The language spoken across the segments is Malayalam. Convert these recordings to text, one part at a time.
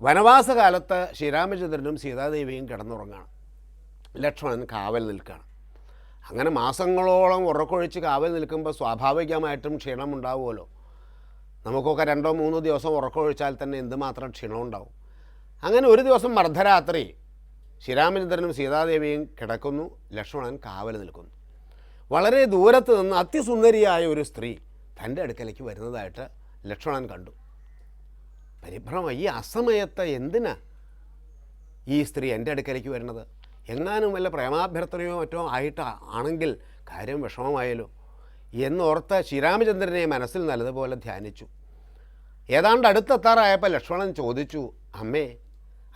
വനവാസകാലത്ത് ശ്രീരാമചന്ദ്രനും സീതാദേവിയും കിടന്നുറങ്ങാണ്. ലക്ഷ്മണൻ കാവൽ നിൽക്കുകയാണ് അങ്ങനെ മാസങ്ങളോളം ഉറക്കൊഴിച്ച് കാവൽ നിൽക്കുമ്പോൾ സ്വാഭാവികമായിട്ടും ക്ഷീണമുണ്ടാവുമല്ലോ. നമുക്കൊക്കെ രണ്ടോ മൂന്നോ ദിവസം ഉറക്കൊഴിച്ചാൽ തന്നെ എന്തുമാത്രം ക്ഷീണം ഉണ്ടാവും അങ്ങനെ ഒരു ദിവസം അർദ്ധരാത്രി ശ്രീരാമചന്ദ്രനും സീതാദേവിയും കിടക്കുന്നു ലക്ഷ്മണൻ കാവൽ നിൽക്കുന്നു. വളരെ ദൂരത്ത് നിന്ന് അതിസുന്ദരിയായ ഒരു സ്ത്രീ തന്റെ അടുക്കലേക്ക് വരുന്നതായിട്ട് ലക്ഷ്മണൻ കണ്ടു. പരിഭ്രമം ഈ അസമയത്ത് എന്തിനാ ഈ സ്ത്രീ എന്റെ അടുക്കലേക്ക് വരുന്നത്? എങ്ങാനും വല്ല പ്രേമാഭ്യർത്ഥനയോ മറ്റോ ആയിട്ട് ആണെങ്കിൽ കാര്യം വിഷമമായാലോ എന്നോർത്ത് ശ്രീരാമചന്ദ്രനെ മനസ്സിൽ നല്ലതുപോലെ ധ്യാനിച്ചു. ഏതാണ്ട് അടുത്തെത്താറായപ്പോൾ ലക്ഷ്മണൻ ചോദിച്ചു അമ്മേ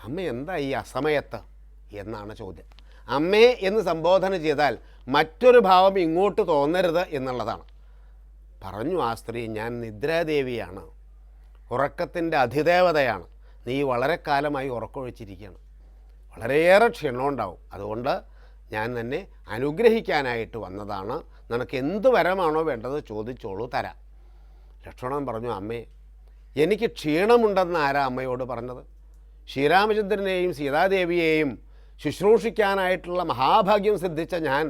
അമ്മ എന്താ ഈ അസമയത്ത്? എന്നാണ് ചോദ്യം. അമ്മേ എന്ന് സംബോധന ചെയ്താൽ മറ്റൊരു ഭാവം ഇങ്ങോട്ട് തോന്നരുത് എന്നുള്ളതാണ്. പറഞ്ഞു ആ സ്ത്രീ ഞാൻ നിദ്രാദേവിയാണ്. ഉറക്കത്തിന്റെ അധിദേവതയാണ് നീ വളരെ കാലമായി ഉറക്കമൊഴിച്ചിരിക്കുകയാണ് വളരെയേറെ ക്ഷീണമുണ്ടാവും. അതുകൊണ്ട് ഞാൻ തന്നെ അനുഗ്രഹിക്കാനായിട്ട് വന്നതാണ്. നിനക്ക് എന്ത് വരമാണോ വേണ്ടത് ചോദിച്ചോളൂ തരാം. ലക്ഷ്മണൻ പറഞ്ഞു അമ്മേ എനിക്ക് ക്ഷീണമുണ്ടെന്ന് ആരാ അമ്മയോട് പറഞ്ഞത്? ശ്രീരാമചന്ദ്രനെയും സീതാദേവിയെയും ശുശ്രൂഷിക്കാനായിട്ടുള്ള മഹാഭാഗ്യം സിദ്ധിച്ച ഞാൻ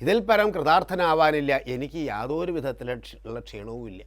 ഇതിൽ പരം കൃതാർത്ഥനാവാനില്ല. എനിക്ക് യാതൊരു വിധത്തിലുള്ള ക്ഷീണവുമില്ല.